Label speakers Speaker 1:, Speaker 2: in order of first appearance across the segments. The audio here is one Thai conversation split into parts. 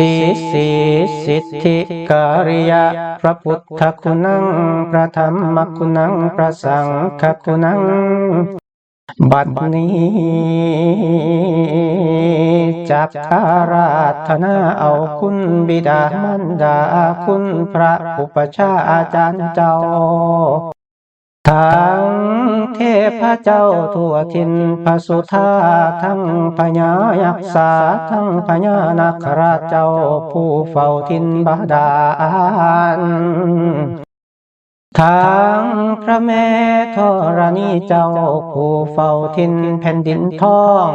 Speaker 1: สีสีสิทธิการิยะ พระพุทธคุณัง พระธรรมคุณัง พระสังฆคุณัง บัดนี้จับอาราธนาเอาคุณบิดามารดาคุณพระอุปชาอาจารย์เจ้าทั้ง เทพเจ้าทั่วทินพระสุธาทั้งพญายักษาทั้งพญานาคราชเจ้าผู้เฝ้าทินบาดาลทางพระแม่ธรณีเจ้าผู้เฝ้าทินแผ่นดินทอง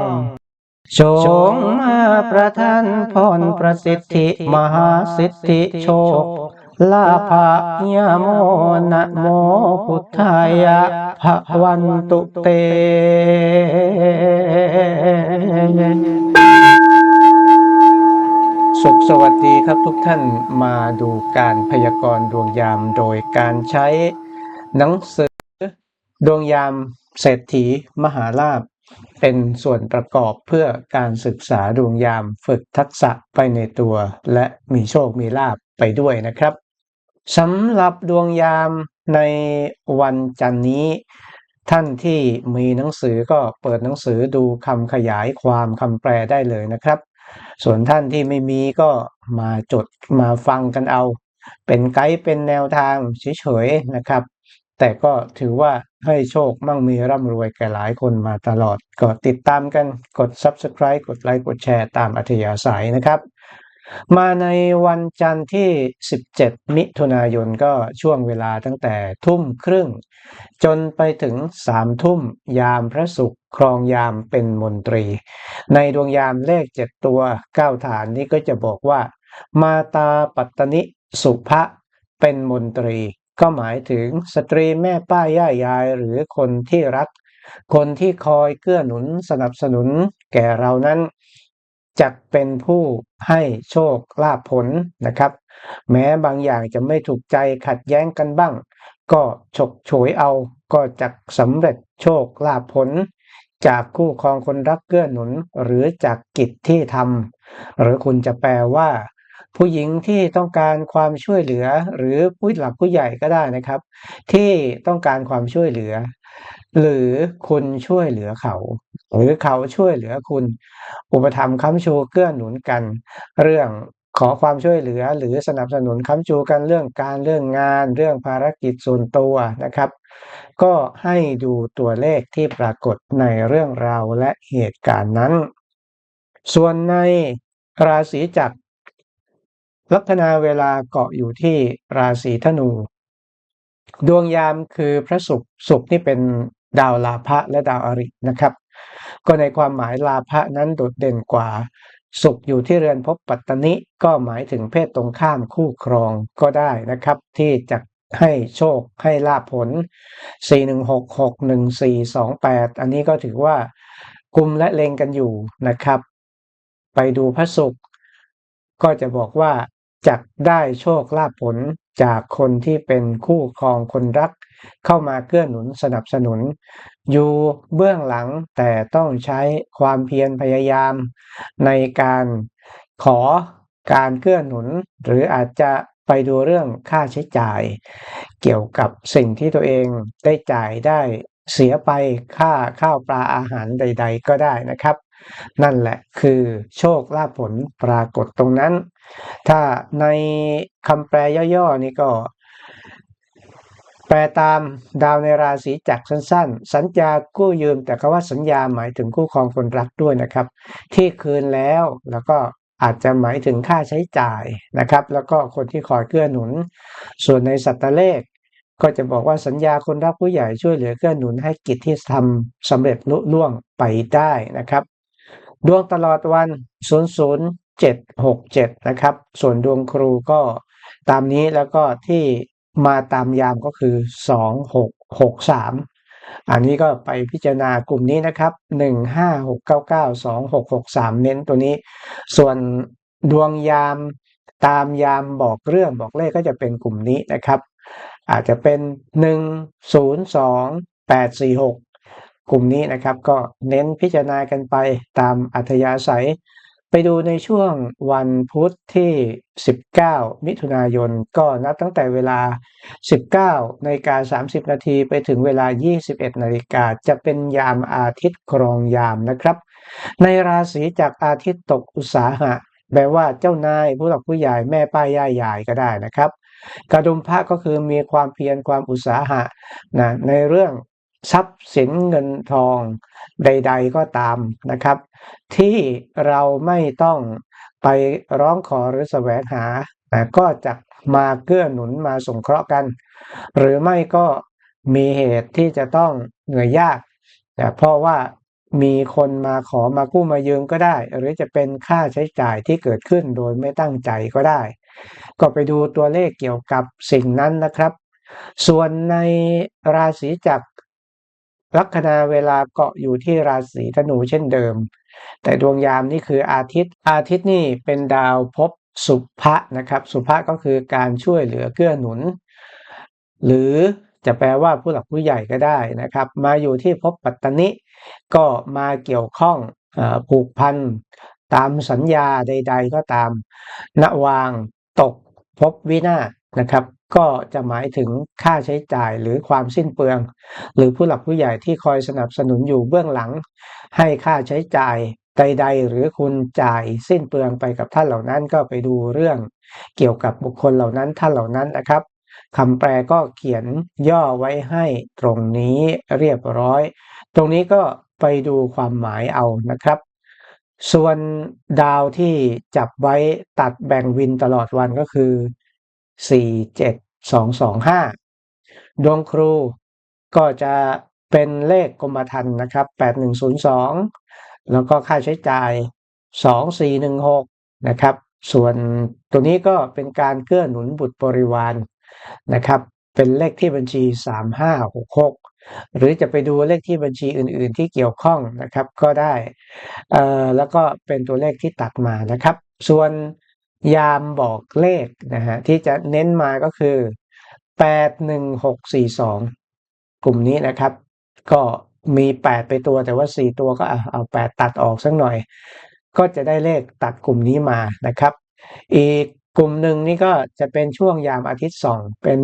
Speaker 1: โฉงมาประทานพรประสิทธิมหาสิทธิโชค ลาภะยะโมนะโมพุทธายะภะวันตุเต สุขสวัสดีครับทุกท่านมาดูการพยากรณ์ดวงยามโดยการใช้หนังสือดวงยามเศรษฐีมหาลาภเป็นส่วนประกอบเพื่อการศึกษาดวงยามฝึกทักษะไปในตัว และมีโชคมีลาภไปด้วยนะครับ สำหรับดวงยามในวันจันนี้ ท่านที่มีหนังสือก็เปิดหนังสือดูคำขยายความคำแปลได้เลยนะครับ ส่วนท่านที่ไม่มีก็มาจดมาฟังกันเอา เป็นไกด์เป็นแนวทางเฉยๆนะครับ แต่ก็ถือว่าให้โชคมั่งมีร่ำรวยแก่หลายคนมาตลอด ก็ติดตามกันกด Subscribe กดไลค์กดแชร์ตามอัธยาศัยนะครับ มาในวันจันทร์ที่ 17 มิถุนายนก็ช่วงเวลาตั้งแต่ทุ่มครึ่ง จนไปถึงสามทุ่มยามพระศุกร์ครองยามเป็นมนตรี ในดวงยามเลขเจ็ดตัวเก้าฐานนี้ก็จะบอกว่า มาตาปัตตนิสุภะเป็นมนตรี ก็หมายถึงสตรีแม่ป้าย่ายายหรือคนที่รัก คนที่คอยเกื้อหนุนสนับสนุนแก่เรานั้น จะเป็นผู้ให้โชคลาภผลนะครับ แม้บางอย่างจะไม่ถูกใจขัดแย้งกันบ้าง ก็ฉกฉวยเอาก็จะสำเร็จโชคลาภผล จากคู่ครองคนรักเกื้อหนุนหรือจากกิจที่ทำหรือคุณจะแปลว่า ผู้หญิงที่ต้องการความช่วยเหลือหรือผู้หลักผู้ใหญ่ก็ได้นะครับ ที่ต้องการความช่วยเหลือ หรือคุณช่วยเหลือเขา หรือเขาช่วยเหลือคุณ อุปถัมภ์ค้ำชูเกื้อหนุนกัน เรื่องขอความช่วยเหลือหรือสนับสนุนค้ำชูกันเรื่องการเรื่องงาน เรื่องภารกิจส่วนตัวนะครับ ก็ให้ดูตัวเลขที่ปรากฏในเรื่องราวและเหตุการณ์นั้น ส่วนในราศีจักรลัคนาเวลาเกาะอยู่ที่ราศีธนู ดวงยามคือพระศุกร์ศุกร์นี่เป็น ดาวลาภะและดาวอรินะครับ ก็ในความหมายลาภะนั้นโดดเด่นกว่าศุกร์อยู่ที่เรือนภพปัตตนิก็หมายถึงเพศตรงข้ามคู่ครองก็ได้นะครับ ที่จะให้โชคให้ลาภผล 41661428 อันนี้ก็ถือว่ากุมและเลงกันอยู่นะครับ ไปดูพระศุกร์ก็จะบอกว่าจะได้โชคลาภผล จากคนที่เป็นคู่ครองคนรัก เข้ามาเกื้อหนุนสนับสนุน อยู่เบื้องหลังแต่ต้องใช้ความเพียรพยายาม ในการขอการเกื้อหนุน หรืออาจจะไปดูเรื่องค่าใช้จ่าย เกี่ยวกับสิ่งที่ตัวเองได้จ่ายได้เสียไปค่าข้าวปลาอาหารใด ๆ ก็ได้นะครับ นั่นแหละคือโชคลาภผลปรากฏตรงนั้น ถ้าในคำแปลย่อๆนี่ก็ แปลตามดาวในราศีจักรสั้น ๆ สัญญากู้ยืม แต่คำว่าสัญญาหมายถึงคู่ครองคนรักด้วยนะครับ ที่คืนแล้วแล้วก็อาจจะหมายถึงค่าใช้จ่ายนะครับ แล้วก็คนที่คอยเกื้อหนุน ส่วนในสัตตเลขก็จะบอกว่าสัญญาคนรักผู้ใหญ่ช่วยเหลือเกื้อหนุนให้กิจที่ทำสำเร็จลุล่วงไปได้นะครับ ดวงตลอดวัน 00767 นะครับ ส่วนดวงครูก็ตามนี้แล้วก็ที่มาตามยามก็คือ 2663 อันนี้ก็ไปพิจารณากลุ่มนี้นะครับ 156992663 เน้นตัวนี้ ส่วนดวงยามตามยามบอกเรื่องบอกเลขก็จะเป็นกลุ่มนี้นะครับ อาจจะเป็น 102846 กลุ่มนี้นะครับก็เน้นพิจารณากันไปตามอัธยาศัย ไปดูในช่วงวันพุธที่ 19 มิถุนายน ก็นับตั้งแต่เวลา 19นาฬิกา30 นาทีไปถึงเวลา 21 นาฬิกาจะเป็นยามอาทิตย์ครองยามนะครับ ในราศีจากอาทิตย์ตกอุตสาหะแปลว่าเจ้านายผู้หลักผู้ใหญ่แม่ป้าย่ายายก็ได้นะครับกระดุมพระก็คือมีความเพียรความอุตสาหะนะในเรื่อง ทรัพย์สินเงินทองใด ๆ ก็ตามนะครับ ที่เราไม่ต้องไปร้องขอหรือแสวงหานะก็จะมาเกื้อหนุนมาสงเคราะห์กัน หรือไม่ก็มีเหตุที่จะต้องเหนื่อยยากแต่เพราะว่ามีคนมาขอมากู้มายืมก็ได้ หรือจะเป็นค่าใช้จ่ายที่เกิดขึ้นโดยไม่ตั้งใจก็ได้ ก็ไปดูตัวเลขเกี่ยวกับสิ่งนั้นนะครับ ส่วนในราศีจักร ลัคนาเวลาเกาะอยู่ที่ราศีธนูเช่นเดิม แต่ดวงยามนี่คืออาทิตย์ อาทิตย์นี่เป็นดาวภพสุภะนะครับ สุภะก็คือการช่วยเหลือเกื้อหนุน หรือจะแปลว่าผู้หลักผู้ใหญ่ก็ได้นะครับ มาอยู่ที่ภพปัตตนิก็มาเกี่ยวข้องผูกพันตามสัญญาใด ๆ ก็ตามณวางตกภพวินาศนะครับ ก็จะหมายถึงค่าใช้จ่ายหรือความสิ้นเปลือง หรือผู้หลักผู้ใหญ่ที่คอยสนับสนุนอยู่เบื้องหลัง ให้ค่าใช้จ่ายใด ๆ หรือคุณจ่ายสิ้นเปลืองไปกับท่านเหล่านั้นก็ไปดูเรื่อง เกี่ยวกับบุคคลเหล่านั้นท่านเหล่านั้นนะครับคำแปลก็เขียนย่อไว้ให้ตรงนี้เรียบร้อย ตรงนี้ก็ไปดูความหมายเอานะครับ ส่วนดาวที่จับไว้ตัดแบ่งวินตลอดวันก็คือ 4 7 2 2 5 ดวงครูก็จะเป็นเลขกรมธรรม์นะครับ 8102 แล้วก็ค่าใช้จ่าย 2416 นะครับ ส่วนตัวนี้ก็เป็นการเกื้อหนุนบุตรบริวารนะครับ เป็นเลขที่บัญชี 3566 หรือจะไปดูเลขที่บัญชีอื่น ๆ ที่เกี่ยวข้องนะครับก็ได้ แล้วก็เป็นตัวเลขที่ตัดมานะครับ ส่วน ยามบอกเลขนะฮะที่จะเน้นมาก็คือ 81642 กลุ่มนี้นะครับ ก็มี 8 ไปตัวแต่ว่า 4 ตัวก็เอา 8 ตัดออกสักหน่อย ก็จะได้เลขตัดกลุ่มนี้มานะครับ อีกกลุ่มหนึ่งนี่ก็จะเป็นช่วงยามอาทิตย์สองเป็น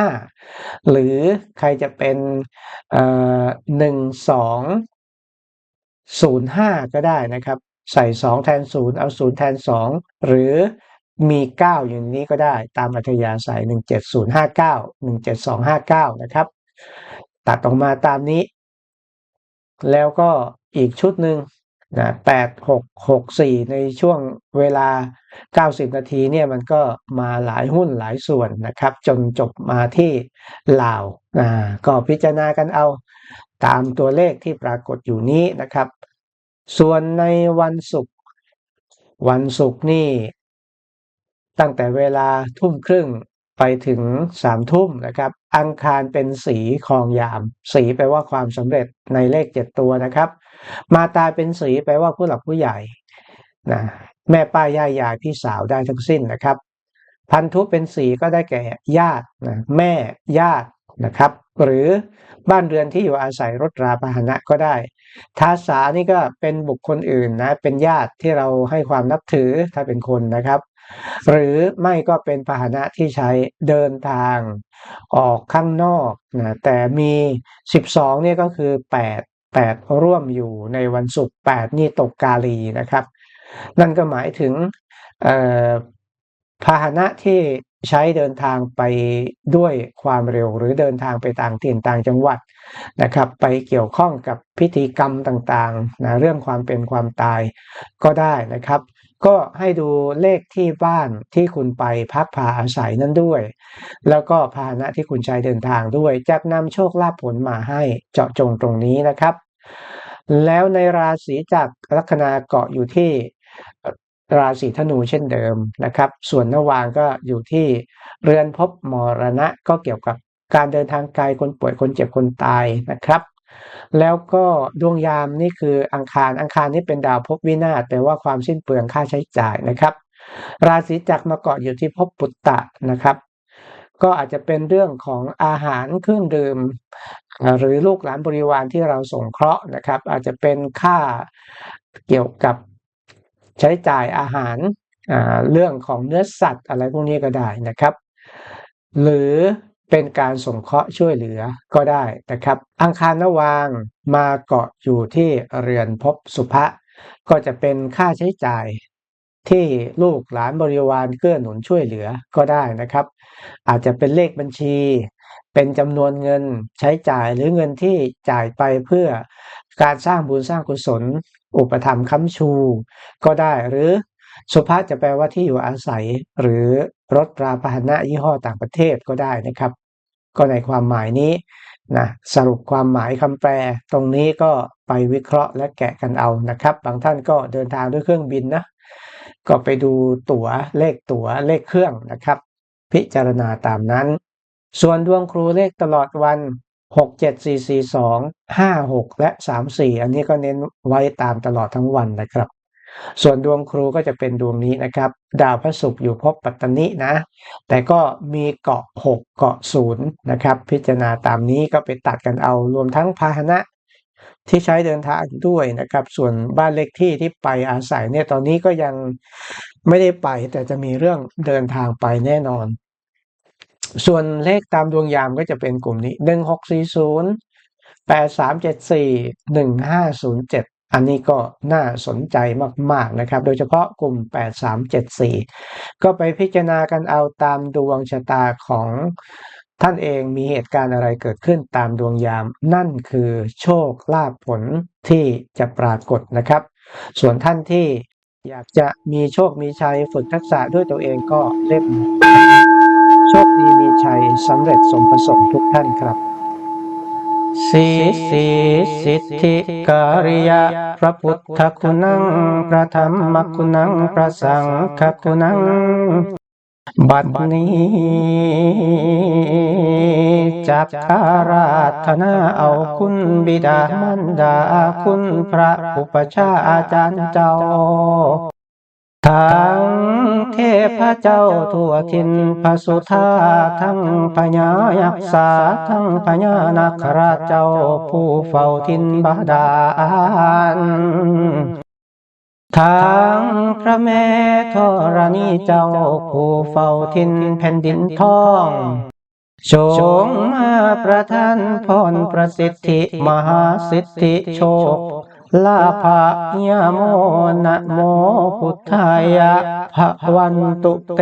Speaker 1: 1705 หรือใครจะเป็นเอ่อ1205ก็ได้นะครับ ใส่ 2 แทน 0 เอา 0 แทน 2 หรือมี 9 อย่างนี้ก็ได้ตามอัธยาศัย 17059 17259 นะครับ ตัดออกมาตามนี้ แล้วก็อีกชุดหนึ่งนะ8 6 6 4 ในช่วงเวลา 90 นาทีเนี่ยมันก็มาหลายหุ้นหลายส่วนนะครับ จนจบมาที่ลาวนะก็พิจารณากันเอาตามตัวเลขที่ปรากฏอยู่นี้นะครับ ส่วนในวันศุกร์วันศุกร์นี่ ตั้งแต่เวลาทุ่มครึ่งไปถึงสามทุ่มนะครับ อังคารเป็นสีคองยาม สีแปลว่าความสำเร็จในเลขเจ็ดตัวนะครับ มาตาเป็นสีแปลว่าผู้หลักผู้ใหญ่นะแม่ป้าย่ายายพี่สาวได้ทั้งสิ้นนะครับ พันธุเป็นสีก็ได้แก่ญาตินะแม่ญาตินะครับ หรือบ้านเรือนที่อยู่อาศัยรถราพาหนะก็ได้ ทาสานี่ก็เป็นบุคคลอื่นนะ เป็นญาติที่เราให้ความนับถือถ้าเป็นคนนะครับ หรือไม่ก็เป็นพาหนะที่ใช้เดินทางออกข้างนอกนะแต่มี 12เนี่ยก็คือ 8 8 ร่วมอยู่ในวันศุกร์8นี่ตกกาลีนะครับ นั่นก็หมายถึงพาหนะที่ ใช้เดินทางไปด้วยความเร็วหรือเดินทางไปต่างถิ่นต่างจังหวัดนะครับ ไปเกี่ยวข้องกับพิธีกรรมต่างๆนะเรื่องความเป็นความตายก็ได้นะครับ ก็ให้ดูเลขที่บ้านที่คุณไปพักพาอาศัยนั้นด้วย แล้วก็พาหนะที่คุณใช้เดินทางด้วยจะนำโชคลาภผลมาให้เจาะจงตรงนี้นะครับ แล้วในราศีจากลัคนาเกาะอยู่ที่ ราศีธนูเช่นเดิมนะครับ ส่วนนวางก็อยู่ที่เรือนพบมรณะก็เกี่ยวกับการเดินทางไกลคนป่วยคนเจ็บคนตายนะครับ แล้วก็ดวงยามนี่คืออังคารอังคารนี่เป็นดาวพบวินาศแปลว่าความสิ้นเปลืองค่าใช้จ่ายนะครับ ราศีจักรมาเกาะอยู่ที่พบปุตตะนะครับก็อาจจะเป็นเรื่องของอาหารเครื่องดื่ม หรือลูกหลานบริวารที่เราส่งเคราะห์นะครับ อาจจะเป็นค่าเกี่ยวกับ ใช้จ่ายอาหารเรื่องของเนื้อสัตว์อะไรพวกนี้ก็ได้นะครับ หรือเป็นการสงเคราะห์ช่วยเหลือก็ได้นะครับ อังคารนวางมาเกาะอยู่ที่เรือนภพสุภะก็จะเป็นค่าใช้จ่ายที่ลูกหลานบริวารเกื้อหนุนช่วยเหลือก็ได้นะครับ อาจจะเป็นเลขบัญชี เป็นจำนวนเงินใช้จ่ายหรือเงินที่จ่ายไปเพื่อการสร้างบุญสร้างกุศล อุปถัมค้ำชู ก็ได้หรือสุภาพจะแปลว่าที่อยู่อาศัย หรือรถราพาหนะยี่ห้อต่างประเทศก็ได้นะครับ ก็ในความหมายนี้นะสรุปความหมายคำแปล ตรงนี้ก็ไปวิเคราะห์และแกะกันเอานะครับ บางท่านก็เดินทางด้วยเครื่องบินนะก็ไปดูตั๋วเลขตั๋วเลขเครื่องนะครับ พิจารณาตามนั้น ส่วนดวงครูเลขตลอดวัน 6 7 4 4 2 5 6และ3 4อันนี้ก็เน้นไว้ตามตลอดทั้งวันนะครับ ส่วนดวงครูก็จะเป็นดวงนี้นะครับ ดาวพระศุกร์อยู่ภพปัตตนินะ แต่ก็มีเกาะ6เกาะศูนย์นะครับ พิจารณาตามนี้ก็ไปตัดกันเอารวมทั้งพาหนะที่ใช้เดินทางด้วยนะครับ ส่วนบ้านเลขที่ที่ไปอาศัยเนี่ยตอนนี้ก็ยังไม่ได้ไป แต่จะมีเรื่องเดินทางไปแน่นอน ส่วนเลขตามดวงยามก็จะเป็นกลุ่มนี้หนึ่งหกสี่ศูนย์แปดสามเจ็ดสี่หนึ่งห้าศูนย์เจ็ดอันนี้ก็น่าสนใจมากๆนะครับ โดยเฉพาะกลุ่ม 8374 ก็ไปพิจารณากันเอาตามดวงชะตาของท่านเองมีเหตุการณ์อะไรเกิดขึ้นตามดวงยาม นั่นคือโชคลาภผลที่จะปรากฏนะครับ ส่วนท่านที่อยากจะมีโชคมีชัยฝึกทักษะด้วยตัวเองก็เล่ม สำเร็จสมประสงค์ทุกท่านครับสีสีสิทธิการิยะ พระพุทธคุณัง พระธรรมคุณัง พระสังฆคุณัง บัดนี้จักอาราธนาเอาคุณบิดามารดาคุณพระอุปชฌาอาจารย์เจ้า ทั้งเทพเจ้าทั่วทินพระสุธาทั้งพญายักษาทั้งพญานาคราชเจ้าผู้เฝ้าทินบาดาลทั้งพระแม่ธรณีเจ้าผู้เฝ้าทินแผ่นดินทองโฉงมาประทานพรประสิทธิมหาสิทธิโชค ลาภะยะโมนะโมพุทธายะภะวันตุเต